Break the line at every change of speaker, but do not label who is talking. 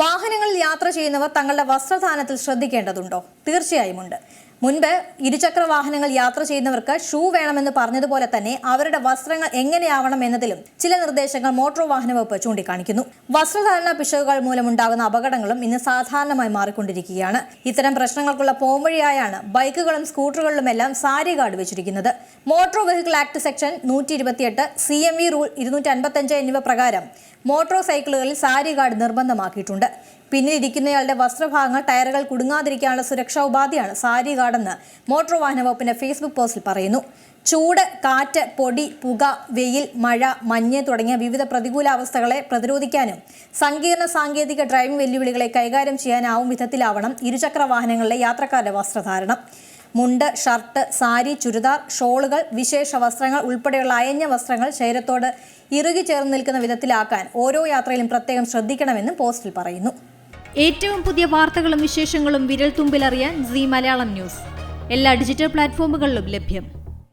വാഹനങ്ങളിൽ യാത്ര ചെയ്യുന്നവർ തങ്ങളുടെ വസ്ത്രധാനത്തിൽ ശ്രദ്ധിക്കേണ്ടതുണ്ടോ? തീർച്ചയായും ഉണ്ട്. മുൻപ് ഇരുചക്ര വാഹനങ്ങൾ യാത്ര ചെയ്യുന്നവർക്ക് ഷൂ വേണമെന്ന് പറഞ്ഞതുപോലെ തന്നെ അവരുടെ വസ്ത്രങ്ങൾ എങ്ങനെയാവണം എന്നതിലും ചില നിർദ്ദേശങ്ങൾ മോട്ടോർ വാഹന വകുപ്പ് ചൂണ്ടിക്കാണിക്കുന്നു. വസ്ത്രധാരണ പിശകുകൾ മൂലമുണ്ടാകുന്ന അപകടങ്ങളും ഇന്ന് സാധാരണമായി മാറിക്കൊണ്ടിരിക്കുകയാണ്. ഇത്തരം പ്രശ്നങ്ങൾക്കുള്ള പോംവഴിയായാണ് ബൈക്കുകളും സ്കൂട്ടറുകളിലുമെല്ലാം സാരി കാർഡ് വെച്ചിരിക്കുന്നത്. മോട്ടോർ വെഹിക്കിൾ ആക്ട് സെക്ഷൻ നൂറ്റി ഇരുപത്തിയെട്ട് സി എം വി റൂൾ ഇരുന്നൂറ്റി അൻപത്തഞ്ച് എന്നിവ പ്രകാരം മോട്ടോർ സൈക്കിളുകളിൽ സാരി കാർഡ് നിർബന്ധമാക്കിയിട്ടുണ്ട്. പിന്നിലിരിക്കുന്നയാളുടെ വസ്ത്രഭാഗങ്ങൾ ടയറുകൾ കുടുങ്ങാതിരിക്കാനുള്ള സുരക്ഷാ ഉപാധിയാണ് സാരി കാർഡെന്ന് മോട്ടോർ വാഹന വകുപ്പിന്റെ ഫേസ്ബുക്ക് പോസ്റ്റിൽ പറയുന്നു. ചൂട് കാറ്റ് പൊടി പുക വെയിൽ മഴ മഞ്ഞ് തുടങ്ങിയ വിവിധ പ്രതികൂലാവസ്ഥകളെ പ്രതിരോധിക്കാനും സങ്കീർണ സാങ്കേതിക ഡ്രൈവിംഗ് വെല്ലുവിളികളെ കൈകാര്യം ചെയ്യാനാവും വിധത്തിലാവണം ഇരുചക്ര വാഹനങ്ങളിലെ യാത്രക്കാരുടെ വസ്ത്രധാരണം. മുണ്ട് ഷർട്ട് സാരി ചുരിദാർ ഷോളുകൾ വിശേഷ വസ്ത്രങ്ങൾ ഉൾപ്പെടെയുള്ള അയഞ്ഞ വസ്ത്രങ്ങൾ ശരീരത്തോട് ഇറുകി ചേർന്ന് നിൽക്കുന്ന വിധത്തിലാക്കാൻ ഓരോ യാത്രയിലും പ്രത്യേകം ശ്രദ്ധിക്കണമെന്നും പോസ്റ്റിൽ പറയുന്നു.
ഏറ്റവും പുതിയ വാർത്തകളും വിശേഷങ്ങളും വിരൽ തുമ്പിലറിയാൻ സി മലയാളം ന്യൂസ്. എല്ലാ ഡിജിറ്റൽ പ്ലാറ്റ്ഫോമുകളിലും ലഭ്യം.